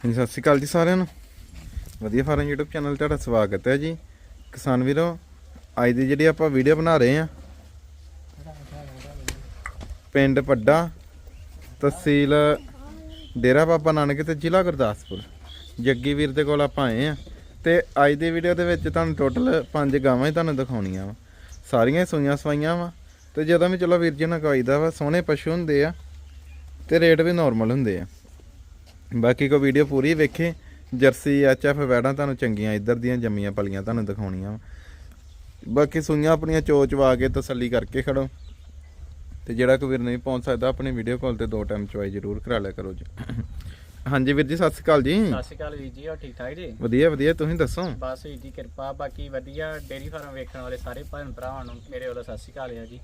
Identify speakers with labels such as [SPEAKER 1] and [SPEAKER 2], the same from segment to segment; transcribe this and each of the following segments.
[SPEAKER 1] ਹਾਂਜੀ, ਸਤਿ ਸ਼੍ਰੀ ਅਕਾਲ ਜੀ ਸਾਰਿਆਂ ਨੂੰ। ਵਧੀਆ ਫਾਰਮ YouTube ਚੈਨਲ ਤੁਹਾਡਾ ਸਵਾਗਤ ਹੈ ਜੀ। ਕਿਸਾਨ ਵੀਰੋ, ਅੱਜ ਦੀ ਜਿਹੜੀ ਆਪਾਂ ਵੀਡੀਓ ਬਣਾ ਰਹੇ ਆ ਪਿੰਡ ਪੱਡਾ ਤਹਿਸੀਲ ਡੇਰਾ ਬਾਬਾ ਨਾਨਕ ਤੇ ਜ਼ਿਲ੍ਹਾ ਗੁਰਦਾਸਪੁਰ। ਜੱਗੀ ਵੀਰ ਦੇ ਕੋਲ ਆਪਾਂ ਆਏ ਆ ਤੇ ਅੱਜ ਦੀ ਵੀਡੀਓ ਦੇ ਵਿੱਚ ਤੁਹਾਨੂੰ ਟੋਟਲ ਪੰਜ ਗਾਵਾਂ ਹੀ ਤੁਹਾਨੂੰ ਦਿਖਾਉਣੀਆਂ ਵਾ। ਸਾਰੀਆਂ ਹੀ ਸੂਈਆਂ ਸਵਾਈਆਂ ਵਾ। ਤੇ ਜਦੋਂ ਵੀ ਚਲੋ ਵੀਰ ਜੀ ਨਾਲ ਕਵਾਈਦਾ ਵਾ, ਸੋਹਣੇ ਪਸ਼ੂ ਹੁੰਦੇ ਆ ਤੇ ਰੇਟ ਵੀ ਨਾਰਮਲ ਹੁੰਦੇ ਆ। ਬਾਕੀ ਕੋ ਵੀਡੀਓ ਪੂਰੀ ਵੇਖੇ ਜਰਸੀ ਐਚਐਫ ਵੈੜਾਂ ਤੁਹਾਨੂੰ ਚੰਗੀਆਂ ਇੱਧਰ ਦੀਆਂ ਜੰਮੀਆਂ ਪਲੀਆਂ ਤੁਹਾਨੂੰ ਦਿਖਾਉਣੀਆਂ। ਬਾਕੀ ਸੂਈਆਂ ਆਪਣੀਆਂ ਚੋਚਵਾ ਕੇ ਤਸੱਲੀ ਕਰਕੇ ਖੜੋ। ਤੇ ਜਿਹੜਾ ਕੋਈ ਵੀਰ ਨਹੀਂ ਪਹੁੰਚ ਸਕਦਾ ਆਪਣੀ ਵੀਡੀਓ ਕਾਲ ਤੇ ਦੋ ਟਾਈਮ ਚਵਾਈ ਜ਼ਰੂਰ ਕਰਾ ਲਿਆ ਕਰੋ ਜੀ। ਹਾਂਜੀ ਵੀਰ ਜੀ ਸਤਿ ਸ਼੍ਰੀ ਅਕਾਲ ਜੀ।
[SPEAKER 2] ਸਤਿ ਸ਼੍ਰੀ ਅਕਾਲ ਵੀਰ ਜੀ ਹੋ ਠੀਕ ਠਾਕ ਜੀ?
[SPEAKER 1] ਵਧੀਆ ਵਧੀਆ ਤੁਸੀਂ ਦੱਸੋ?
[SPEAKER 2] ਬਸ ਵੀਰ ਜੀ ਕਿਰਪਾ ਬਾਕੀ ਵਧੀਆ ਡੇਰੀ ਫਾਰਮ ਵੇਖਣ ਵਾਲੇ ਸਾਰੇ ਭੈਣ ਭਰਾਵਾਂ ਨੂੰ ਮੇਰੇ ਵੱਲੋਂ ਸਤਿ ਸ਼੍ਰੀ ਅਕਾਲ ਜੀ।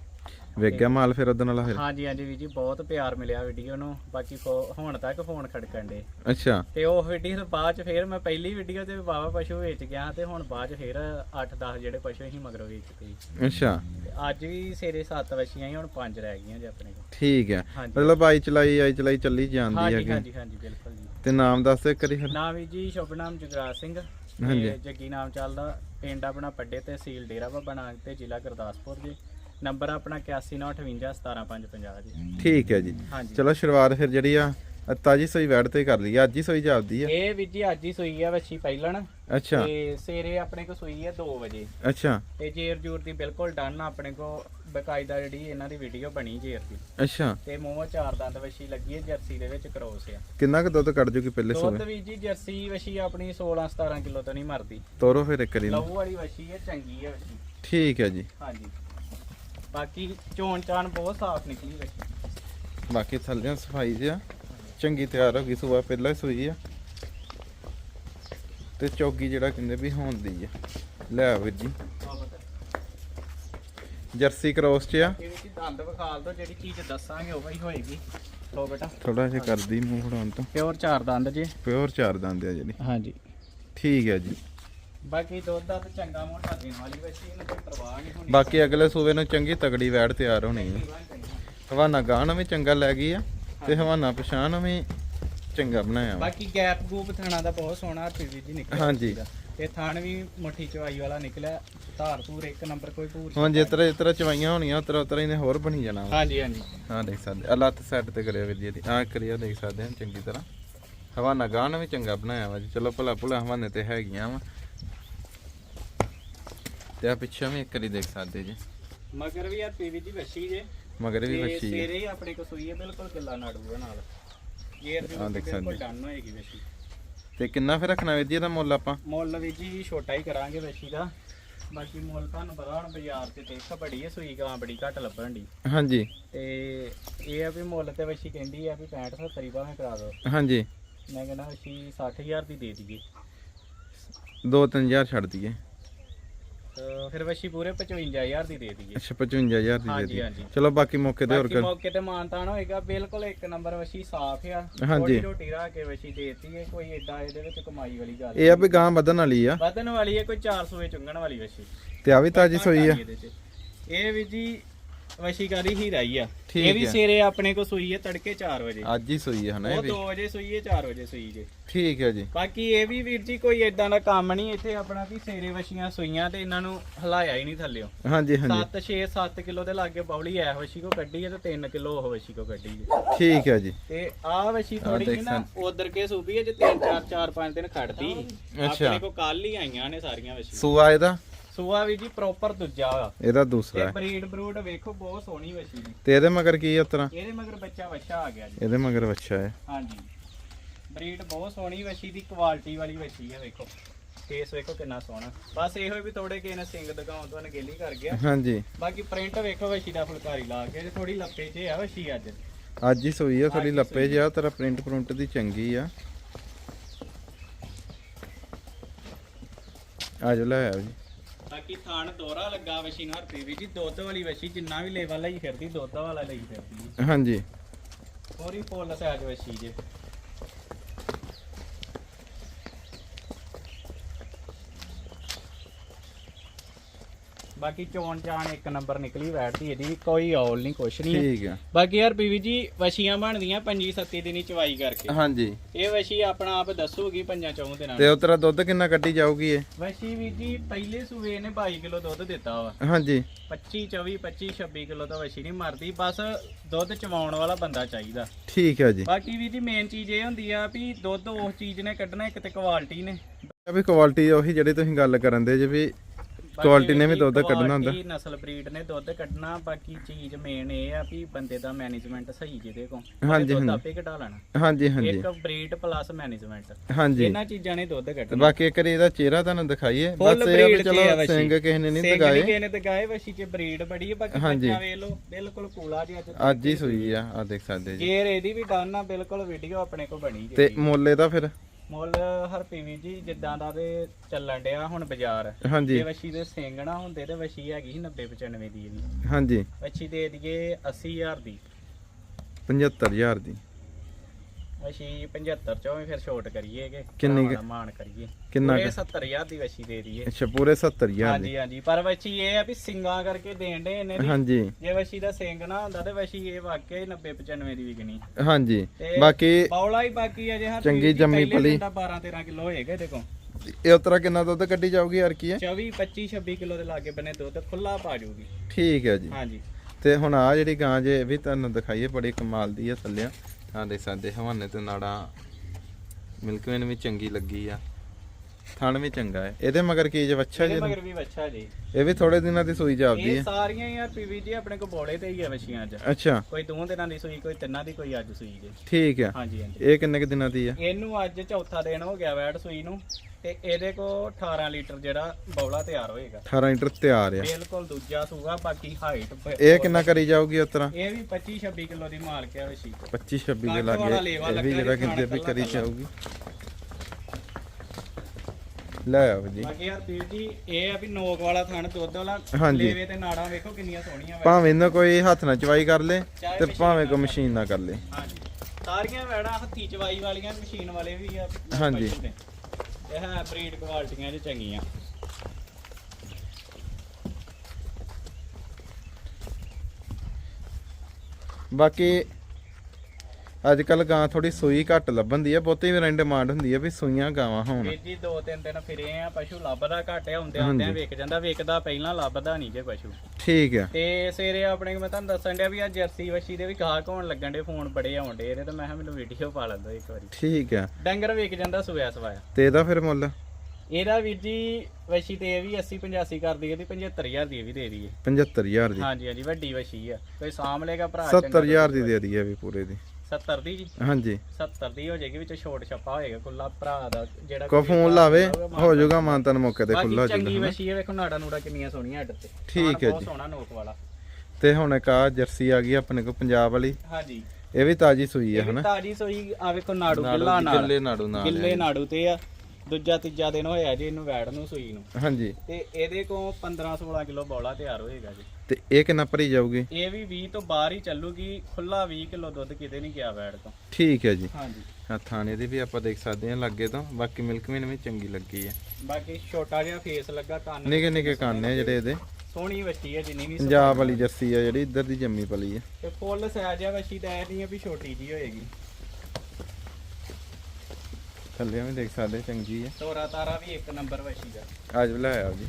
[SPEAKER 1] ਵੇਖ ਗਿਆ ਮਾਲ ਫਿਰ ਉਹਦੇ ਨਾਲ ਫਿਰ?
[SPEAKER 2] ਹਾਂਜੀ ਹਾਂਜੀ ਵੀਰ ਜੀ ਬਹੁਤ ਪਿਆਰ ਮਿਲਿਆ ਵੀਡੀਓ ਨੂੰ। ਬਾਕੀ ਫੋ- ਹੁਣ ਤੱਕ ਫੋਨ ਖੜਕਣ ਦੇ।
[SPEAKER 1] ਅੱਛਾ।
[SPEAKER 2] ਤੇ ਉਹ ਵੀਡੀਓ ਤੋਂ ਬਾਅਦ ਚ ਫੇਰ ਮੈਂ ਪਹਿਲੀ ਵੀਡੀਓ ਤੇ ਬਾਵਾ ਪਸ਼ੂ ਵੇਚ ਗਿਆ ਤੇ ਹੁਣ ਬਾਅਦ ਚ ਫੇਰ 8-10 ਜਿਹੜੇ ਪਸ਼ੂ ਅਸੀਂ ਮਗਰੋਂ ਵੇਚਤੇ।
[SPEAKER 1] ਅੱਛਾ।
[SPEAKER 2] ਤੇ ਅੱਜ ਵੀ ਸੇਰੇ 7 ਵਛੀਆਂ ਸੀ ਹੁਣ 5 ਰਹਿ ਗਈਆਂ ਜੀ ਆਪਣੇ ਕੋਲ।
[SPEAKER 1] ਠੀਕ ਹੈ।
[SPEAKER 2] ਹਾਂਜੀ।
[SPEAKER 1] ਮਤਲਬ ਆਈ ਚਲਾਈ ਆਈ ਚਲਾਈ ਚੱਲੀ ਜਾਂਦੀ
[SPEAKER 2] ਹਾਂਜੀ
[SPEAKER 1] ਹੈਗੀ।
[SPEAKER 2] ਹਾਂਜੀ ਹਾਂਜੀ ਬਿਲਕੁਲ ਜੀ।
[SPEAKER 1] ਤੇ ਨਾਮ ਦੱਸ ਦੇ ਕਰੀ ਫਿਰ।
[SPEAKER 2] ਨਾਮ ਵੀਰ ਜੀ ਸ਼ੁਭ ਨਾਮ ਜਗਰਾਜ ਸਿੰਘ। ਤੇ
[SPEAKER 1] ਹਾਂਜੀ।
[SPEAKER 2] ਜੱਗੀ ਨਾਮ ਚੱਲਦਾ। ਪਿੰਡ ਆਪਣਾ ਪੱਡੇ ਤਹਿਸੀਲ ਡੇਰਾ ਬਾਬਾ ਨਾਨਕ ਤੇ ਜ਼ਿਲ੍ਹਾ ਗੁਰਦਾਸਪੁਰ ਜੀ। ਨੰਬਰ ਆਪਣਾ 8198517550 ਜੀ।
[SPEAKER 1] ਠੀਕ ਹੈ ਜੀ।
[SPEAKER 2] ਹਾਂਜੀ।
[SPEAKER 1] ਚਲੋ ਸ਼ੁਰੂਆਤ ਫਿਰ ਜਿਹੜੀ ਆ ਅ, ਤਾਜੀ ਸੋਈ ਵੈੜ ਤੇ ਕਰ ਲਈ ਅੱਜ ਹੀ ਸੋਈ ਜਾਂਦੀ ਆ।
[SPEAKER 2] ਇਹ ਵੀਰ ਜੀ ਅੱਜ ਹੀ ਸੂਈ ਆ ਵੱਛੀ ਪਹਿਲਣ।
[SPEAKER 1] ਅੱਛਾ।
[SPEAKER 2] ਤੇ ਸਵੇਰੇ ਆਪਣੇ ਕੋ ਸੂਈ ਆ 2 ਵਜੇ।
[SPEAKER 1] ਅੱਛਾ।
[SPEAKER 2] ਤੇ ਜੇਰ ਜੂਰ ਦੀ ਬਿਲਕੁਲ ਡਨ ਆਪਣੇ ਕੋ ਬਕਾਇਦਾ ਜਿਹੜੀ ਇਹਨਾਂ ਦੀ ਵੀਡੀਓ ਬਣੀ ਜੇਰ ਦੀ।
[SPEAKER 1] ਅੱਛਾ।
[SPEAKER 2] ਤੇ ਮੂੰਹ ਚਾਰ ਦੰਦ ਵੱਛੀ ਲੱਗੀ ਹੈ ਜਰਸੀ ਦੇ ਵਿੱਚ ਕਰੋਸ ਆ।
[SPEAKER 1] ਕਿੰਨਾ ਕੁ ਦੁੱਧ ਕੱਢ ਜੂਗੀ ਪਹਿਲੇ
[SPEAKER 2] ਦੁੱਧ
[SPEAKER 1] ਸੋਵੇ
[SPEAKER 2] ਵੀ ਜੀ ਜਰਸੀ ਵੱਛੀ ਆਪਣੀ 16 17 ਕਿਲੋ ਤੋਂ ਨਹੀਂ ਮਰਦੀ।
[SPEAKER 1] ਤੋਰੋ ਫਿਰ ਇੱਕ ਵਾਰੀ ਨੂੰ
[SPEAKER 2] ਲਹੂ ਵਾਲੀ ਵੱਛੀ ਹੈ ਚੰਗੀ ਹੈ ਵੱਛੀ।
[SPEAKER 1] ਠੀਕ ਹੈ ਜੀ।
[SPEAKER 2] ਹਾਂਜੀ। ਬਾਕੀ ਚੋਣ ਚਾਣ ਬਹੁਤ ਸਾਫ਼ ਨਿਕਲੀ ਵਿੱਚ
[SPEAKER 1] ਬਾਕੀ ਥੱਲੇ ਸਫ਼ਾਈ ਜਿਆ ਚੰਗੀ ਤਿਆਰ ਹੋ ਗਈ ਸੁਬਾ ਪਹਿਲਾਂ ਹੀ ਸੋਈ ਆ। ਤੇ ਚੌਗੀ ਜਿਹੜਾ ਕਹਿੰਦੇ ਵੀ ਹੁੰਦੀ ਆ। ਲੈ ਵੀਰ ਜੀ। ਜਰਸੀ ਕ੍ਰੋਸ ਚ ਆ।
[SPEAKER 2] ਇਹ ਵਿੱਚ ਦੰਦ ਵਿਖਾਲ ਦੋ ਜਿਹੜੀ ਚੀਜ਼ ਦੱਸਾਂਗੇ ਉਹ ਹੀ ਹੋਏਗੀ। ਲੋ ਬੇਟਾ।
[SPEAKER 1] ਥੋੜਾ ਜਿਹਾ ਕਰਦੀ ਮੂੰਹ ਫੜਾਉਣ ਤੋਂ।
[SPEAKER 2] ਪਿਓਰ ਚਾਰ ਦੰਦ ਜੇ।
[SPEAKER 1] ਪਿਓਰ ਚਾਰ ਦੰਦ ਆ ਜਿਹੜੀ।
[SPEAKER 2] ਹਾਂਜੀ।
[SPEAKER 1] ਠੀਕ ਹੈ ਜੀ।
[SPEAKER 2] ਬਾਕੀ ਦੁੱਧ ਦਾ ਤਾਂ ਚੰਗਾ ਮੋਟਾ ਦੇਣ ਵਾਲੀ ਬੱਚੀ ਇਹਨੂੰ ਕੋਈ ਪਰਵਾਹ ਨਹੀਂ ਹੋਣੀ।
[SPEAKER 1] ਬਾਕੀ ਅਗਲੇ ਸੂਬੇ ਨੂੰ ਚੰਗੀ ਤਗੜੀ ਵੈੜ ਤਿਆਰ ਹੋਣੀ ਆ। ਹਵਾਨਾ ਗਾਣ ਵੀ ਚੰਗਾ ਲੈ ਗਈ ਆ ਤੇ ਹਵਾਨਾ ਪਛਾਣ ਵੀ ਚੰਗਾ ਬਣਾਇਆ ਵਾ।
[SPEAKER 2] ਬਾਕੀ ਗੈਪ ਗੂਪ ਥਾਣਾ ਦਾ ਬਹੁਤ ਸੋਹਣਾ ਪੀਵੀ ਜੀ ਨਿਕਲਿਆ
[SPEAKER 1] ਹਾਂਜੀ।
[SPEAKER 2] ਤੇ ਥਾਣ ਵੀ ਮੁੱਠੀ ਚਵਾਈ ਵਾਲਾ ਨਿਕਲਿਆ ਧਾਰ ਧੂਰ ਇੱਕ ਨੰਬਰ ਕੋਈ ਭੂਰ
[SPEAKER 1] ਹੁਣ ਜਿਸ ਤਰ੍ਹਾਂ ਜਿਸ ਤਰ੍ਹਾਂ ਚਵਾਈਆਂ ਹੋਣੀਆਂ ਉਤਰਾ ਉਤਰਾ ਇਹਨੇ ਹੋਰ ਬਣੀ ਜਾਣਾ ਵਾ।
[SPEAKER 2] ਹਾਂਜੀ ਹਾਂਜੀ।
[SPEAKER 1] ਹਾਂ ਦੇਖ ਸਕਦੇ ਆ ਲੱਤ ਸੈੱਟ ਤੇ ਕਰਿਆ ਵੀਰ ਜੀ ਦੀ ਆ ਕਰਿਆ ਦੇਖ ਸਕਦੇ ਹਾਂ ਚੰਗੀ ਤਰ੍ਹਾਂ। ਹਵਾਨਾ ਗਾਣ ਵੀ ਚੰਗਾ ਬਣਾਇਆ ਵਾ ਜੀ। ਚਲੋ ਭਲਾ ਭੁਲਾ ਹਵਾਨੇ ਤੇ ਹੈਗੀਆਂ ਵਾ। ਤੇ ਆ ਪਿੱਛੇ ਵੀ ਇੱਕ ਵਾਰੀ ਦੇਖ ਸਕਦੇ ਜੀ।
[SPEAKER 2] ਮਗਰ ਵੀ ਯਾਰ ਪੀਵੀ ਜੀ ਵੱਛੀ ਜੇ।
[SPEAKER 1] ਮਗਰ ਵੀ
[SPEAKER 2] ਤੇ
[SPEAKER 1] ਵੱਛੀ ਹੈ
[SPEAKER 2] ਸਵੇਰੇ ਹੀ ਆਪਣੇ ਕੋ ਸੂਈ ਹੈ ਬਿਲਕੁਲ ਕਿੱਲਾ ਨਾੜੂਗਾ ਨਾਲ। ਗੇਰ ਦੀ
[SPEAKER 1] ਦੇਖ
[SPEAKER 2] ਬਿਲਕੁਲ
[SPEAKER 1] ਸਕਦੇ।
[SPEAKER 2] ਡਨ ਹੋਏਗੀ ਵੱਛੀ।
[SPEAKER 1] ਤੇ ਕਿੰਨਾ ਫਿਰ ਰੱਖਣਾ ਵੀਰ ਜੀ ਇਹਦਾ ਮੁੱਲ ਆਪਾਂ?
[SPEAKER 2] ਮੁੱਲ ਵੀ ਜੀ ਛੋਟਾ ਹੀ ਕਰਾਂਗੇ ਵੱਛੀ ਦਾ। ਬਾਕੀ ਮੁੱਲ ਤੁਹਾਨੂੰ ਪਤਾ ਹੁਣ ਬਾਜ਼ਾਰ ਤੇ ਦੇਖ ਬੜੀ ਹੈ ਸੂਈ ਗਾਂ ਬੜੀ ਘੱਟ ਲੱਭਣ ਦੀ
[SPEAKER 1] ਹਾਂਜੀ।
[SPEAKER 2] ਤੇ ਇਹ ਆ ਵੀ ਮੁੱਲ ਤੇ ਵੱਛੀ ਕਹਿੰਦੀ ਆ ਵੀ 65 70 ਭਾਵੇਂ ਕਰਾ ਦੋ
[SPEAKER 1] ਹਾਂਜੀ।
[SPEAKER 2] ਮੈਂ ਕਹਿੰਦਾ ਵੱਛੀ 60000 ਦੀ ਦੇ ਦਈਏ।
[SPEAKER 1] 2-3000 ਛੱਡ ਦਈਏ।
[SPEAKER 2] ਫਿਰ ਵੱਛੀ ਪੂਰੇ 55000 ਦੀ ਦੇ ਦਈਏ।
[SPEAKER 1] ਅੱਛਾ 55000 ਦੀ ਦੇ
[SPEAKER 2] ਹਾਂਜੀ,
[SPEAKER 1] ਦਈਏ।
[SPEAKER 2] ਹਾਂਜੀ।
[SPEAKER 1] ਚਲੋ ਬਾਕੀ ਮੌਕੇ ਤੇ ਹੋਰ
[SPEAKER 2] ਬਾਕੀ
[SPEAKER 1] ਕਰ
[SPEAKER 2] ਮੌਕੇ ਤੇ ਮਾਨਤਾਨ ਹੋਏਗਾ ਬਿਲਕੁਲ ਇੱਕ ਨੰਬਰ ਵੱਛੀ ਸਾਫ਼ ਆ।
[SPEAKER 1] ਹਾਂਜੀ।
[SPEAKER 2] ਥੋੜੀ ਰੋਟੀ ਰੱਖ ਕੇ ਵੱਛੀ ਦੇਤੀ ਹੈ ਕੋਈ ਏਡਾ ਇਹਦੇ ਵਿੱਚ ਕਮਾਈ ਵਾਲੀ ਗੱਲ
[SPEAKER 1] ਇਹ ਆ ਵੀ ਗਾਂ ਵਧਣ ਵਾਲੀ ਆ।
[SPEAKER 2] ਵਧਣ ਵਾਲੀ ਹੈ ਕੋਈ 400 ਵੇ ਚੁੰਗਣ ਵਾਲੀ ਵੱਛੀ
[SPEAKER 1] ਤੇ ਆ ਵੀ ਤਾਜੀ ਸੋਈ ਆ।
[SPEAKER 2] ਇਹਦੇ 'ਚ। ਇਹ ਵੀ ਜੀ ਵਸ਼ੀਕਾਰੀ ਹੀ ਰਹੀ ਆ।
[SPEAKER 1] ਠੀਕ
[SPEAKER 2] ਇਹ ਵੀ
[SPEAKER 1] ਹੈ।
[SPEAKER 2] ਸਵੇਰੇ ਆਪਣੇ ਕੋ ਸੂਈ ਹੈ ਤੜਕੇ 4 ਵਜੇ।
[SPEAKER 1] ਅੱਜ ਹੀ ਸੋਈ ਆ ਹਨਾ ਇਹ
[SPEAKER 2] ਉਹ
[SPEAKER 1] ਵੀ?
[SPEAKER 2] 2 ਵਜੇ ਸੂਈ ਹੈ 4 ਵਜੇ ਸੂਈ ਜੇ।
[SPEAKER 1] ਠੀਕ ਹੈ ਜੀ।
[SPEAKER 2] ਬਾਕੀ ਇਹ ਵੀ ਵੀਰ ਜੀ ਕੋਈ ਏਦਾਂ ਦਾ ਕੰਮ ਨਹੀਂ ਇੱਥੇ ਆਪਣਾ ਵੀ ਸਵੇਰੇ ਵਸ਼ੀਆਂ ਸੂਈਆਂ ਤੇ ਇਹਨਾਂ ਨੂੰ ਹਲਾਇਆ ਹੀ ਨਹੀਂ ਥੱਲਿਓ।
[SPEAKER 1] ਹਾਂਜੀ ਹਾਂਜੀ।
[SPEAKER 2] 7 6 7 ਕਿਲੋ ਦੇ ਲਾਗੇ ਬੌਲੀ ਐ ਵਸ਼ੀ ਕੋ ਕੱਢੀ ਹੈ ਤੇ 3 ਕਿਲੋ ਉਹ ਵਸ਼ੀ ਕੋ ਕੱਢੀ ਹੈ।
[SPEAKER 1] ਠੀਕ ਹੈ ਜੀ।
[SPEAKER 2] ਤੇ ਆਹ ਵਸ਼ੀ ਥੋੜੀ ਜਿਹੀ ਨਾ ਉਧਰ ਕੇ ਸੂਬੀ ਹੈ ਜੇ 3 4 4 5 ਦਿਨ ਖੜਦੀ
[SPEAKER 1] ਅੱਛਾ।
[SPEAKER 2] ਆਪਣੇ ਕੋ ਕੱਲ ਹੀ ਆਈਆਂ ਨੇ ਸਾਰੀਆਂ ਵਸ਼ੀ
[SPEAKER 1] ਸੂਆ ਇਹਦਾ?
[SPEAKER 2] ਸੂਆ ਵੀ ਜੀ ਪ੍ਰੋਪਰ ਦੂਜਾ ਵਾ।
[SPEAKER 1] ਇਹਦਾ ਦੂਸਰਾ ਹੈ।
[SPEAKER 2] ਬਰੀਡ ਬਰੂਡ ਵੇਖੋ ਬਹੁਤ ਸੋਹਣੀ ਵਸ਼ੀ ਦੀ
[SPEAKER 1] ਤੇ ਇਹਦੇ ਮਗਰ ਕੀ ਆ ਉਤਰਾ
[SPEAKER 2] ਇਹਦੇ ਮਗਰ ਬੱਚਾ ਵੱਛਾ ਆ ਗਿਆ ਜੀ।
[SPEAKER 1] ਇਹਦੇ ਮਗਰ ਬੱਚਾ ਹੈ।
[SPEAKER 2] ਹਾਂਜੀ। ਬਰੀਡ ਬਹੁਤ ਸੋਹਣੀ ਵਸ਼ੀ ਦੀ ਕੁਆਲਿਟੀ ਵਾਲੀ ਵਸ਼ੀ ਹੈ ਵੇਖੋ। ਫੇਸ ਵੇਖੋ ਕਿੰਨਾ ਸੋਹਣਾ। ਬਸ ਇਹੋ ਵੀ ਥੋੜੇ ਕਿਸੇ ਨੇ ਸਿੰਗ ਦਿਖਾਉਣ ਤੋਂ ਨਗੇਲੀ ਕਰ ਗਿਆ।
[SPEAKER 1] ਹਾਂਜੀ।
[SPEAKER 2] ਬਾਕੀ ਪ੍ਰਿੰਟ ਵੇਖੋ ਵਸ਼ੀ ਦਾ ਫੁਲਕਾਰੀ ਲਾ ਕੇ ਥੋੜੀ ਲੱਪੇ 'ਚ ਆ ਵਸ਼ੀ ਅੱਜ।
[SPEAKER 1] ਅੱਜ ਹੀ ਸੋਈ ਆ ਥੋੜੀ
[SPEAKER 2] ਹੀ
[SPEAKER 1] ਲੱਪੇ ਜਿਆ ਤੇਰਾ ਪ੍ਰਿੰਟ ਪ੍ਰਿੰਟ ਦੀ ਚੰਗੀ ਆ। ਆਜੋ ਲੈ ਆਓ ਜੀ।
[SPEAKER 2] ਬਾਕੀ ਥਾਣ ਦੋਰਾ ਲੱਗਾ ਵਸ਼ੀ ਨਾਲ ਰੁਪਏ ਵੀ ਜੀ ਦੁੱਧ ਵਾਲੀ ਵਸ਼ੀ ਜਿੰਨਾ ਵੀ ਲੈਵਲ ਲਈ ਫਿਰਦੀ ਦੁੱਧ ਵਾਲਾ ਲਈ ਫਿਰਦੀ
[SPEAKER 1] ਹਾਂਜੀ।
[SPEAKER 2] ਪੂਰੀ ਫੁੱਲ ਸਾਈਜ਼ ਵਸ਼ੀ ਜੇ। ਬਾਕੀ ਚੋਣ ਚਾਣ ਇੱਕ ਨੰਬਰ ਨਿਕਲੀ ਬੈਠਦੀ ਇਹਦੀ ਵੀ ਕੋਈ ਔਲ ਨਹੀਂ ਕੁਛ ਨਹੀਂ।
[SPEAKER 1] ਠੀਕ ਆ।
[SPEAKER 2] ਬਾਕੀ ਯਾਰ ਪੀਵੀ ਜੀ ਵਸ਼ੀਆਂ ਬਣਦੀਆਂ 25 27 ਦਿਨੀ ਚਵਾਈ ਕਰਕੇ।
[SPEAKER 1] ਹਾਂਜੀ।
[SPEAKER 2] ਇਹ ਵਸ਼ੀ ਆਪਣਾ ਆਪ ਦੱਸੂਗੀ ਪੰਜਾਂ ਚੌਂ ਦਿਨਾਂ
[SPEAKER 1] ਤੇ ਉਤਰਾ ਦੁੱਧ ਕਿੰਨਾ ਕੱਢੀ ਜਾਊਗੀ ਇਹ?
[SPEAKER 2] ਵਸ਼ੀ ਵੀ ਜੀ ਪਹਿਲੇ ਸੂਵੇ ਨੇ 22 ਕਿਲੋ ਦੁੱਧ ਦਿੱਤਾ ਵਾ।
[SPEAKER 1] ਹਾਂਜੀ।
[SPEAKER 2] 25 24 25 26 ਕਿਲੋ ਤਾਂ ਵਸ਼ੀ ਨਹੀਂ ਮਰਦੀ ਬਸ ਦੁੱਧ ਚਵਾਉਣ ਵਾਲਾ ਬੰਦਾ ਚਾਹੀਦਾ।
[SPEAKER 1] ਠੀਕ ਆ ਜੀ।
[SPEAKER 2] ਬਾਕੀ ਵੀ ਜੀ ਮੇਨ ਚੀਜ਼ ਇਹ ਹੁੰਦੀ ਆ ਵੀ ਦੁੱਧ ਉਸ ਚੀਜ਼ ਨੇ ਕੱਢਣਾ ਇੱਕ ਤੇ ਕੁਆਲਿਟੀ ਨੇ।
[SPEAKER 1] ਵੀ ਕੁਆਲਿਟੀ ਉਹੀ ਜਿਹੜੀ ਤੁਸੀਂ ਗੱਲ ਕਰਨ ਦੇ ਜੇ ਵੀ ਕੁਆਲਿਟੀ ਨੇ ਵੀ ਦੁੱਧ ਕੱਢਣਾ ਹੁੰਦਾ।
[SPEAKER 2] quality, ਨਸਲ ਬਰੀਡ ਨੇ ਦੁੱਧ ਕੱਢਣਾ ਬਾਕੀ ਚੀਜ਼ ਮੇਨ ਇਹ ਆ ਵੀ ਬੰਦੇ ਦਾ ਮੈਨੇਜਮੈਂਟ ਸਹੀ ਜਿਹਦੇ ਕੋਲ।
[SPEAKER 1] ਹਾਂਜੀ,
[SPEAKER 2] ਦੁੱਧ
[SPEAKER 1] ਹਾਂਜੀ।
[SPEAKER 2] ਆਪੇ ਘਟਾ ਲੈਣਾ।
[SPEAKER 1] ਹਾਂਜੀ ਹਾਂਜੀ।
[SPEAKER 2] ਇੱਕ ਬਰੀਡ ਪਲੱਸ ਮੈਨੇਜਮੈਂਟ
[SPEAKER 1] ਹਾਂਜੀ।
[SPEAKER 2] ਇਹਨਾਂ ਚੀਜ਼ਾਂ ਨੇ ਦੁੱਧ ਕੱਢਣਾ।
[SPEAKER 1] ਬਾਕੀ ਇੱਕ ਵਾਰੀ ਇਹਦਾ ਚਿਹਰਾ ਤੁਹਾਨੂੰ ਦਿਖਾਈਏ।
[SPEAKER 2] Full
[SPEAKER 1] ਬਸ ਇਹ ਆ ਵੀ
[SPEAKER 2] breed
[SPEAKER 1] ਚਲੋ
[SPEAKER 2] ਤੇ ਆ ਵਸ਼ੀ।
[SPEAKER 1] ਸਿੰਘ ਕਿਸੇ ਨੇ ਨਹੀਂ
[SPEAKER 2] ਸਿੰਘ ਕਿਸੇ ਨੇ ਦਿਖਾਏ ਵਸ਼ੀ ਚ ਬਰੀਡ ਬੜੀ ਹੈ ਬਾਕੀ
[SPEAKER 1] ਹਾਂਜੀ।
[SPEAKER 2] ਬੱਚਾ ਵੇਖ ਲਓ ਬਿਲਕੁਲ ਕੂਲਾ ਜਿਹਾ ਅੱਜ
[SPEAKER 1] ਅੱਜ ਹੀ ਸੂਈ ਆ ਆ ਦੇਖ ਸਕਦੇ ਜੀ।
[SPEAKER 2] ਜੇਰ ਇਹਦੀ ਵੀ ਡਨ ਆ ਬਿਲਕੁਲ ਵੀਡੀਓ ਆਪਣੇ ਕੋਲ ਬਣੀ
[SPEAKER 1] ਤੇ
[SPEAKER 2] ਜੀ।
[SPEAKER 1] ਮੁੱਲ ਇਹਦਾ ਫਿਰ?
[SPEAKER 2] ਮੁੱਲ ਹਰ ਪੀਵੀ ਜੀ ਜਿੱਦਾਂ ਦਾ ਤੇ ਚੱਲਣ ਡਿਆ ਹੁਣ ਬਾਜ਼ਾਰ।
[SPEAKER 1] ਹਾਂਜੀ।
[SPEAKER 2] ਜੇ ਵਸ਼ੀ ਦੇ ਨਾ ਹੁੰਦੇ ਤੇ ਵਸ਼ੀ ਹੈਗੀ ਸੀ 90 95 ਦੀ ਇਹਦੀ।
[SPEAKER 1] ਹਾਂਜੀ।
[SPEAKER 2] ਵਸ਼ੀ ਦੇ ਦਈਏ 80000 ਦੀ।
[SPEAKER 1] 75000 ਦੀ।
[SPEAKER 2] ਵਸ਼ੀ 75 ਚੋਂ ਵੀ ਫਿਰ ਛੋਟ ਕਰੀਏ ਕਿ
[SPEAKER 1] ਕਿੰਨੀ ਕੁ-
[SPEAKER 2] ਭਰਾਵਾਂ ਦਾ ਮਾਣ ਕਰੀਏ।
[SPEAKER 1] ਕਿੰਨਾ
[SPEAKER 2] ਪੂਰੇ
[SPEAKER 1] ਕੁ?
[SPEAKER 2] 70000 ਦੀ ਵਸ਼ੀ ਦੇ ਦਈਏ।
[SPEAKER 1] ਅੱਛਾ ਪੂਰੇ 70000 ਦੀ
[SPEAKER 2] ਹਾਂਜੀ ਹਾਂਜੀ ਪਰ ਵਸ਼ੀ ਇਹ ਆ ਵੀ ਸਿੰਗਾਂ ਕਰਕੇ ਦੇਣ ਦੇ ਇਹਨੇ ਦੀ
[SPEAKER 1] ਹਾਂਜੀ।
[SPEAKER 2] ਜੇ ਵਸ਼ੀ ਦਾ ਸਿੰਘ ਨਾ ਹੁੰਦਾ ਤੇ ਵਸ਼ੀ ਇਹ ਵਾਕਿਆ ਹੀ 90 95 ਦੀ ਵਿਕਣੀ।
[SPEAKER 1] ਹਾਂਜੀ
[SPEAKER 2] ਤੇ
[SPEAKER 1] ਬਾਕੀ
[SPEAKER 2] ਬੌਲਾ ਹੀ ਬਾਕੀ ਅਜੇ ਹਰ
[SPEAKER 1] ਚੰਗੀ ਜੰਮੀ ਪਲੀ।
[SPEAKER 2] 12 13 ਕਿਲੋ ਹੋਏਗਾ ਇਹਦੇ ਕੋਲ।
[SPEAKER 1] ਇਹ ਉਤਰਾ ਕਿੰਨਾ ਦੁੱਧ ਕੱਢੀ ਜਾਊਗੀ ਯਾਰ ਕੀ ਹੈ?
[SPEAKER 2] 24 25 26 ਕਿਲੋ ਦੇ ਲਾਗੇ ਬਨੇ ਦੁੱਧ ਖੁੱਲਾ ਪਾ ਜੂਗੀ
[SPEAKER 1] ਠੀਕ ਹੈ ਜੀ।
[SPEAKER 2] ਹਾਂਜੀ।
[SPEAKER 1] ਤੇ ਹੁਣ ਆ ਜਿਹੜੀ ਗਾਂ ਜੇ ਇਹ ਵੀ ਤੁਹਾਨੂੰ ਦਿਖਾਈਏ ਬੜੀ ਕਮਾਲ ਦੀ ਆ ਥੱਲਿਆਂ। ਆ ਦੇਖ ਸਕਦੇ ਹਵਾਨੇ ਤੇ ਨਾੜਾ ਮਿਲਕਵੇਨ ਵੀ ਚੰਗੀ ਲੱਗੀ ਆ। ਥਣ ਵੀ ਚੰਗਾ ਹੈ। ਇਹਦੇ ਮਗਰ ਕੀ ਜੇ ਵੱਛਾ
[SPEAKER 2] ਇਹਦੇ
[SPEAKER 1] ਜੀ
[SPEAKER 2] ਮਗਰ ਵੀ ਵੱਛਾ ਜੀ।
[SPEAKER 1] ਇਹ ਵੀ ਥੋੜੇ ਦਿਨਾਂ ਦੀ ਸੂਈ ਜਾਪਦੀ
[SPEAKER 2] ਇਹ
[SPEAKER 1] ਹੈ।
[SPEAKER 2] ਸਾਰੀਆਂ ਯਾਰ ਪੀਵੀ ਜੀ ਆਪਣੇ ਕੋਲ ਬੋਲੇ ਤੇ ਹੀ ਆ ਵਸ਼ੀਆਂ 'ਚ।
[SPEAKER 1] ਅੱਛਾ।
[SPEAKER 2] ਕੋਈ ਦੋ ਦਿਨਾਂ ਦੀ ਸੂਈ ਕੋਈ ਤਿੰਨਾਂ ਦੀ ਕੋਈ ਅੱਜ ਸੂਈ ਜੀ।
[SPEAKER 1] ਠੀਕ ਆ
[SPEAKER 2] ਹਾਂਜੀ ਹਾਂਜੀ।
[SPEAKER 1] ਇਹ ਕਿੰਨੇ ਕੁ ਦਿਨਾਂ ਦੀ ਆ?
[SPEAKER 2] ਇਹਨੂੰ ਅੱਜ ਚੌਥਾ ਦਿਨ ਹੋ ਗਿਆ ਵੈਟ ਸੂਈ ਨੂੰ ਤੇ ਇਹਦੇ ਕੋ 18 ਲੀਟਰ ਜਿਹੜਾ ਬੌਲਾ ਤਿਆਰ ਹੋਏਗਾ।
[SPEAKER 1] 18 ਲੀਟਰ ਤਿਆਰ ਆ।
[SPEAKER 2] ਬਿਲਕੁਲ ਦੂਜਾ ਸੂਗਾ ਬਾਕੀ ਹਾਈਟ
[SPEAKER 1] ਇਹ ਕਿੰਨਾ ਕਰੀ ਜਾਊਗੀ ਉਤਰਾ
[SPEAKER 2] ਇਹ ਵੀ 25 26 ਕਿਲੋ ਦੀ ਮਾਲਕ ਆ ਵਸ਼ੀ
[SPEAKER 1] 25 26 ਦੇ ਲਾਗੇ ਇਹ ਵੀ ਜਿਹੜਾ ਕਿੰਦੇ ਵੀ ਕਰੀ ਜਾਊਗੀ। ਲੈ ਆਓ ਜੀ
[SPEAKER 2] ਬਾਕੀ ਯਾਰ ਵੀਰ ਜੀ ਇਹ ਆ ਵੀ ਨੋਕ ਵਾਲਾ ਥਣ ਦੁੱਧ ਵਾਲਾ
[SPEAKER 1] ਹਾਂਜੀ।
[SPEAKER 2] ਲੇਵੇ ਤੇ ਨਾੜਾਂ ਵੇਖੋ ਕਿੰਨੀਆਂ ਸੋਹਣੀਆਂ ਵੈ
[SPEAKER 1] ਭਾਵੇਂ ਇਹਨਾਂ ਕੋਈ ਹੱਥ ਨਾਲ ਚਵਾਈ ਕਰ ਲੇ
[SPEAKER 2] ਚਾਹੇ
[SPEAKER 1] ਤੇ
[SPEAKER 2] ਮਸ਼ੀਨ
[SPEAKER 1] ਭਾਵੇਂ
[SPEAKER 2] ਨਾਲ
[SPEAKER 1] ਕੋਈ ਮਸ਼ੀਨ ਨਾਲ ਕਰ ਲੇ
[SPEAKER 2] ਹਾਂਜੀ ਸਾਰੀਆਂ ਵੈੜਾਂ ਹੱਥੀ ਚਵਾਈ ਵਾਲੀਆਂ ਮਸ਼ੀਨ ਵਾਲੇ ਵੀ ਆ
[SPEAKER 1] ਹਾਂਜੀ।
[SPEAKER 2] ਪਸ਼ੂ ਨੇ। ਇਹ ਹੈ ਬਰੀਡ ਕੁਆਲਟੀਆਂ ਚ ਚੰਗੀਆਂ
[SPEAKER 1] ਬਾਕੀ ਅੱਜ ਕੱਲ ਗਾਂ ਥੋੜੀ ਸੂਈ ਘੱਟ ਲੱਭਣ ਦੀ ਆ ਬਹੁਤੀ ਵੀ ਡਿਮਾਂਡ ਹੁੰਦੀ ਆ ਵੀ ਸੂਈਆਂ ਗਾਵਾਂ ਹੋਣ।
[SPEAKER 2] ਵੀਰ ਜੀ ਦੋ ਤਿੰਨ ਦਿਨ ਫਿਰੇ ਆ ਪਸ਼ੂ ਲੱਭਦਾ ਘੱਟ ਆ ਹੁੰਦੇ ਆਉਂਦੇ
[SPEAKER 1] ਹਾਂਜੀ।
[SPEAKER 2] ਵਿਕ ਜਾਂਦਾ ਵਿਕਦਾ ਪਹਿਲਾਂ ਲੱਭਦਾ ਨਹੀਂ ਜੇ ਪਸ਼ੂ।
[SPEAKER 1] ਠੀਕ ਆ।
[SPEAKER 2] ਤੇ ਸਵੇਰੇ ਆਪਣੇ ਮੈਂ ਤੁਹਾਨੂੰ ਦੱਸਣ ਡਿਆ ਵੀ ਆ ਜਰਸੀ ਵਸ਼ੀ ਦੇ ਵੀ ਗਾਹਕ ਹੋਣ ਲੱਗਣ ਦੇ ਫੋਨ ਬੜੇ ਆਉਂਦੇ ਇਹਦੇ ਤੇ ਮੈਂ ਕਿਹਾ ਮੈਨੂੰ ਵੀਡੀਓ ਪਾ ਲੈਂਦਾ ਇੱਕ ਵਾਰੀ।
[SPEAKER 1] ਠੀਕ ਆ।
[SPEAKER 2] ਡੰਗਰ ਵਿਕ ਜਾਂਦਾ ਸੁਆ ਸਵਾਇਆ।
[SPEAKER 1] ਤੇ ਇਹਦਾ ਫਿਰ ਮੁੱਲ?
[SPEAKER 2] ਇਹਦਾ ਵੀਰ ਜੀ ਵਸ਼ੀ ਤੇ ਇਹ ਵੀ 80 85 ਕਰ ਦਈਏ ਤੇ 75000 ਦੀ ਇਹ ਵੀ ਦੇ ਦਈਏ।
[SPEAKER 1] 75000 ਦੀ?
[SPEAKER 2] ਹਾਂਜੀ ਹਾਂਜੀ ਵੱਡੀ ਵਸ਼ੀ ਆ। ਕੋਈ ਸਾਂਭ ਲੇਗਾ ਭਰਾ ਚੰਗਾ
[SPEAKER 1] 70000 ਦੀ ਦੇ ਦਈਏ ਵੀ ਪੂਰੇ ਦੀ।
[SPEAKER 2] 70 ਦੀ ਜੀ।
[SPEAKER 1] ਹਾਂਜੀ।
[SPEAKER 2] 70 ਦੀ ਹੋ ਜਾਏਗੀ ਵਿੱਚ ਛੋਟ ਛੱਪਾ ਹੋਏਗਾ ਖੁੱਲਾ ਭਰਾ ਦਾ ਜਿਹੜਾ
[SPEAKER 1] ਕੋ ਫੋਨ ਲਾਵੇ ਹੋ ਜਾਊਗਾ ਮਾਨਤਨ ਮੌਕੇ ਤੇ ਖੁੱਲਾ
[SPEAKER 2] ਚੰਗੀ
[SPEAKER 1] ਜੂਗਾ
[SPEAKER 2] ਵਸ਼ੀ ਹੈ ਵੇਖੋ ਨਾੜਾ ਨੂੜਾ ਕਿੰਨੀਆਂ ਸੋਹਣੀਆਂ ਅੱਡ ਤੇ।
[SPEAKER 1] ਠੀਕ ਹੈ
[SPEAKER 2] ਬਹੁਤ
[SPEAKER 1] ਜੀ।
[SPEAKER 2] ਸੋਹਣਾ ਨੋਕ ਵਾਲਾ।
[SPEAKER 1] ਤੇ ਹੁਣ ਇੱਕ ਆ ਜਰਸੀ ਆ ਗਈ ਆਪਣੇ ਕੋਲ ਪੰਜਾਬ ਵਾਲੀ।
[SPEAKER 2] ਹਾਂਜੀ।
[SPEAKER 1] ਇਹ ਵੀ ਤਾਜੀ ਸੂਈ
[SPEAKER 2] ਵੀ
[SPEAKER 1] ਹਨਾ?
[SPEAKER 2] ਤਾਜੀ ਸੋਈ ਆ ਵੇਖੋ ਨਾੜੂ
[SPEAKER 1] ਨਾੜੂ
[SPEAKER 2] ਗਿੱਲਾ ਨਾਲ
[SPEAKER 1] ਗਿੱਲੇ ਨਾੜੂ। ਨਾਲ
[SPEAKER 2] ਗਿੱਲੇ ਨਾੜੂ ਤੇ ਆ। ਦੂਜਾ ਤੀਜਾ ਦਿਨ ਹੋਇਆ ਜੀ ਇਹਨੂੰ ਵੈੜ ਨੂੰ ਸੂਈ ਨੂੰ।
[SPEAKER 1] ਹਾਂਜੀ।
[SPEAKER 2] ਤੇ ਇਹਦੇ ਕੋਲ 15 16 ਕਿਲੋ ਬੌਲਾ ਤਿਆਰ ਹੋਏਗਾ ਜੀ।
[SPEAKER 1] ਤੇ ਇਹ ਕਿੰਨਾ ਭਰੀ ਜਾਊਗੀ?
[SPEAKER 2] ਇਹ ਵੀ 20 ਤੋਂ ਬਾਹਰ ਹੀ ਚੱਲੂਗੀ ਖੁੱਲਾ 20 ਕਿਲੋ ਦੁੱਧ ਕਿਤੇ ਨਹੀਂ ਗਿਆ ਵੈੜ ਤੋਂ।
[SPEAKER 1] ਠੀਕ ਹੈ ਜੀ।
[SPEAKER 2] ਹਾਂਜੀ।
[SPEAKER 1] ਆ ਥਾਣੇ ਦੀ ਵੀ ਆਪਾਂ ਦੇਖ ਸਕਦੇ ਹਾਂ ਲੱਗੇ ਤੋਂ ਬਾਕੀ ਮਿਲਕਮੀਨ ਵੀ ਚੰਗੀ ਲੱਗੀ ਆ
[SPEAKER 2] ਬਾਕੀ ਛੋਟਾ ਜਿਹਾ ਫੇਸ ਲੱਗਾ ਕੰਨ
[SPEAKER 1] ਨਿੱਕੇ ਨਿੱਕੇ ਕੰਨ ਆ ਜਿਹੜੇ ਇਹਦੇ।
[SPEAKER 2] ਸੋਹਣੀ ਵੱਛੀ ਹੈ ਜਿੰਨੀ ਵੀ
[SPEAKER 1] ਪੰਜਾਬ ਵਾਲੀ ਜਰਸੀ ਆ ਜਿਹੜੀ ਇੱਧਰ ਦੀ ਜੰਮੀ ਪਲੀ ਆ
[SPEAKER 2] ਤੇ ਫੁੱਲ ਸਾਈਜ਼ ਆ ਵੱਛੀ ਤਾਂ ਇਹ ਨਹੀਂ ਵੀ ਛੋਟੀ ਜੀ ਹੋਏਗੀ।
[SPEAKER 1] ਥੱਲੇ ਵੀ ਦੇਖ ਸਕਦੇ ਚੰਗੀ ਆ
[SPEAKER 2] ਤੋਰਾ ਤਾਰਾ ਵੀ ਇੱਕ ਨੰਬਰ ਵੱਛੀ ਦਾ।
[SPEAKER 1] ਆਜ ਲੈ ਆਓ ਜੀ।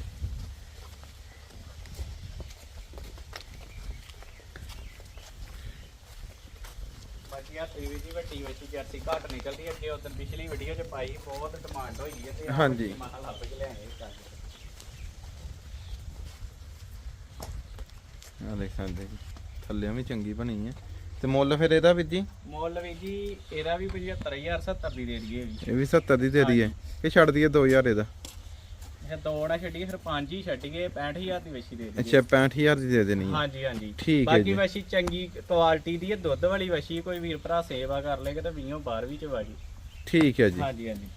[SPEAKER 2] ਬਾਕੀ ਆ ਤੀਵੀ ਦੀ ਵੱਡੀ ਵੱਛੀ ਜਰਸੀ ਘੱਟ ਨਿਕਲਦੀ ਹੈ ਜੇ ਉਦੋਂ ਪਿਛਲੀ ਵੀਡੀਓ 'ਚ ਪਾਈ ਬਹੁਤ ਡਿਮਾਂਡ ਹੋਈ ਹੈ ਤੇ
[SPEAKER 1] ਹਾਂਜੀ।
[SPEAKER 2] ਵੱਛੀ ਮੈਂ ਕਿਹਾ ਲੱਭ ਕੇ ਲਿਆਏ ਇਸ ਕਰਕੇ
[SPEAKER 1] ਆ ਦੇਖ ਸਕਦੇ ਜੀ। ਥੱਲੇ ਵੀ ਚੰਗੀ ਬਣੀ ਆ ਤੇ ਮੁੱਲ ਫਿਰ ਇਹਦਾ ਵੀ ਜੀ?
[SPEAKER 2] ਮੁੱਲ ਵੀ ਜੀ ਇਹਦਾ ਵੀ 75000 70 ਦੀ ਦੇ ਦਈਏ ਵੀ
[SPEAKER 1] ਇਹ ਵੀ 70 ਦੀ ਦੇ ਦਈਏ। ਕਿ ਛੱਡ ਦਈਏ 2000 ਇਹਦਾ।
[SPEAKER 2] ਇਹ ਦੋ ਨਾ ਛੱਡੀਏ ਫਿਰ ਪੰਜ ਹੀ ਛੱਡੀਏ 65000 ਦੀ ਵੱਛੀ ਦੇ ਦਈਏ।
[SPEAKER 1] ਅੱਛਾ 65000 ਦੀ ਦੇ ਦੇਣੀ ਆ
[SPEAKER 2] ਹਾਂਜੀ ਹਾਂਜੀ।
[SPEAKER 1] ਠੀਕ ਹੈ
[SPEAKER 2] ਬਾਕੀ
[SPEAKER 1] ਜੀ।
[SPEAKER 2] ਵਸ਼ੀ ਚੰਗੀ ਕੁਆਲਿਟੀ ਦੀ ਹੈ ਦੁੱਧ ਵਾਲੀ ਵਸ਼ੀ ਕੋਈ ਵੀਰ ਭਰਾ ਸੇਵਾ ਕਰ ਲੇਗਾ ਤਾਂ 20 12 ਵੀ ਚ ਵਾਜੀ
[SPEAKER 1] ਠੀਕ ਹੈ ਜੀ।
[SPEAKER 2] ਹਾਂਜੀ ਹਾਂਜੀ।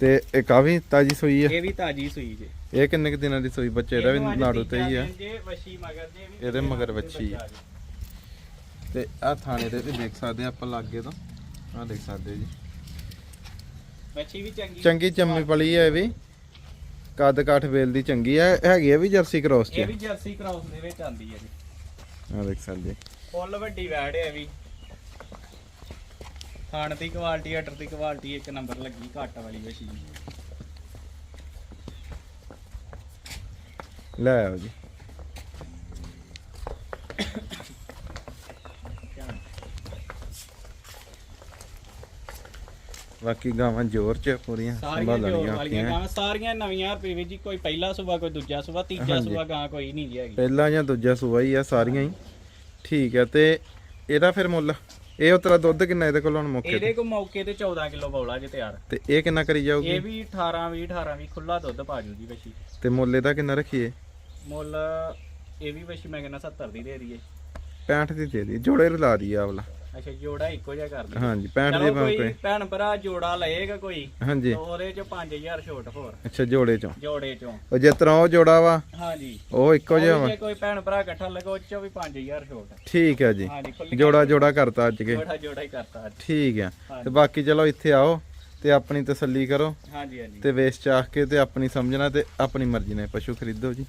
[SPEAKER 1] ਤੇ ਆ ਵੀ ਤਾਜੀ ਸੂਈ ਆ
[SPEAKER 2] ਇਹ ਵੀ ਤਾਜੀ ਸੂਈ ਜੇ।
[SPEAKER 1] ਇਹ ਕਿੰਨੇ ਕੁ ਦਿਨਾਂ ਦੀ ਸੂਈ? ਬੱਚੇ ਦਾ ਵੀ ਨਾੜੂ ਤੇ ਹੀ
[SPEAKER 2] ਜੇ ਵਸ਼ੀ ਮਗਰ ਵੀ
[SPEAKER 1] ਇਹਦੇ ਮਗਰ
[SPEAKER 2] ਬੱਚਾ। ਜੀ।
[SPEAKER 1] ਤੇ ਆ ਥਾਣੇ ਦੇ ਵੀ ਦੇਖ ਸਕਦੇ ਆ ਆਪਾਂ ਲਾਗੇ ਤੋਂ। ਆ ਦੇਖ ਸਕਦੇ ਜੀ।
[SPEAKER 2] ਵੱਛੀ ਵੀ ਚੰਗੀ।
[SPEAKER 1] ਚੰਗੀ ਚੰਮੀ ਪਲੀ ਆ ਇਹ ਵੀ। ਕੱਦ ਕਾਠ ਵੇਲ ਦੀ ਚੰਗੀ ਹੈ। ਹੈਗੀ ਆ ਵੀ ਜਰਸੀ ਕ੍ਰੋਸ ਚ।
[SPEAKER 2] ਇਹ ਵੀ ਜਰਸੀ ਕ੍ਰਾਸ ਦੇ ਵਿੱਚ ਆਂਦੀ ਹੈ ਜੀ।
[SPEAKER 1] ਆ ਦੇਖ ਸਕਦੇ
[SPEAKER 2] ਫੁੱਲ ਵੱਡੀ ਵੈੜ ਹੈ ਵੀ। ਖਾਣ ਦੀ ਕੁਆਲਿਟੀ ਆਰਡਰ ਦੀ ਕੁਆਲਿਟੀ ਇੱਕ ਨੰਬਰ ਲੱਗੀ ਘੱਟ ਵਾਲੀ ਵਸ਼ੀ
[SPEAKER 1] ਲੈ ਆਓ ਜੀ। ਬਾਕੀ ਗਾਵਾਂ ਜ਼ੋਰ ਚ ਪੂਰੀਆਂ
[SPEAKER 2] ਸਾਰੀਆਂ ਜੋਰ
[SPEAKER 1] ਵਾਲੀਆਂ
[SPEAKER 2] ਗਾਂ ਸਾਰੀਆਂ ਨਵੀਆਂ ਰੁਪਏ ਜੀ ਕੋਈ ਪਹਿਲਾ ਸੂਬਾ ਕੋਈ ਦੂਜਾ ਸੂਬਾ ਤੀਜਾ। ਸੂਬਾ ਗਾਂ ਕੋਈ ਨਹੀਂ ਜੀ ਹੈਗੀ।
[SPEAKER 1] ਪਹਿਲਾ ਜਾਂ ਦੂਜਾ ਸੂਆ ਹੀ ਆ ਸਾਰੀਆਂ ਹੀ। ਠੀਕ ਹੈ ਤੇ ਇਹਦਾ ਫਿਰ ਮੁੱਲ? ਇਹ ਉਤਰਾ ਦੁੱਧ ਕਿੰਨਾ ਇਹਦੇ ਕੋਲ ਹੁਣ ਮੌਕੇ
[SPEAKER 2] ਇਹਦੇ ਕੋ ਮੌਕੇ ਤੇ 14 ਕਿਲੋ ਬੌਲਾ ਜੇ ਤਿਆਰ।
[SPEAKER 1] ਤੇ ਇਹ ਕਿੰਨਾ ਕਰੀ ਜਾਊਗੀ?
[SPEAKER 2] ਇਹ ਵੀ 18 20 18 20 ਖੁੱਲਾ ਦੁੱਧ ਪਾ ਜੂ ਜੀ ਵਸ਼ੀ
[SPEAKER 1] ਤੇ ਮੁੱਲ ਇਹਦਾ ਕਿੰਨਾ ਰੱਖੀਏ?
[SPEAKER 2] ਮੁੱਲ ਇਹ ਵੀ ਵਸ਼ੀ ਮੈਂ ਕਹਿੰਦਾ 70 ਦੀ ਦੇ ਦਈਏ।
[SPEAKER 1] 65 ਦੀ ਦੇ ਦੀ ਜੋੜੇ ਰਲਾ ਦੀ ਆ ਵਾਲਾ
[SPEAKER 2] ਅੱਛਾ ਜੋੜਾ ਇੱਕੋ ਜਿਹਾ ਕਰ ਦਈਏ
[SPEAKER 1] ਹਾਂਜੀ 65 ਦੇ
[SPEAKER 2] ਚਲੋ
[SPEAKER 1] ਭਾਵੇਂ
[SPEAKER 2] ਕੋਈ ਭੈਣ ਭਰਾ ਜੋੜਾ ਲਏਗਾ ਕੋਈ
[SPEAKER 1] ਹਾਂਜੀ।
[SPEAKER 2] ਤਾਂ ਉਹਦੇ ਚ 5000 ਛੋਟ ਹੋਰ।
[SPEAKER 1] ਅੱਛਾ ਜੋੜੇ ਚੋਂ?
[SPEAKER 2] ਜੋੜੇ ਚੋਂ।
[SPEAKER 1] ਉਹ ਜਿਸ ਤਰ੍ਹਾਂ ਉਹ ਜੋੜਾ ਵਾ
[SPEAKER 2] ਹਾਂਜੀ।
[SPEAKER 1] ਉਹ ਇੱਕੋ ਜਿਹਾ
[SPEAKER 2] ਉਹ
[SPEAKER 1] ਵਾ
[SPEAKER 2] ਜੇ ਕੋਈ ਭੈਣ ਭਰਾ ਇਕੱਠਾ ਲਗਾ ਉਹ ਚੋਂ ਵੀ 5000 ਛੋਟ
[SPEAKER 1] ਠੀਕ ਹੈ ਜੀ।
[SPEAKER 2] ਹਾਂਜੀ ਖੁੱਲੀ
[SPEAKER 1] ਜੋੜਾ ਜੋੜਾ ਕਰਤਾ ਅੱਜ ਕੇ।
[SPEAKER 2] ਜੋੜਾ ਜੋੜਾ ਹੀ ਕਰਤਾ ਅੱਜ।
[SPEAKER 1] ਠੀਕ
[SPEAKER 2] ਹਾਂਜੀ।
[SPEAKER 1] ਤੇ ਬਾਕੀ ਚਲੋ ਇੱਥੇ ਆਓ ਤੇ ਆਪਣੀ ਤਸੱਲੀ ਕਰੋ
[SPEAKER 2] ਹਾਂਜੀ ਹਾਂਜੀ।
[SPEAKER 1] ਤੇ ਵੇਚ ਚਾਖ ਕੇ ਤੇ ਆਪਣੀ ਸਮਝਣਾ ਤੇ ਆਪਣੀ ਮਰਜ਼ੀ ਨਾਲ ਪਸ਼ੂ ਖਰੀਦੋ ਜੀ।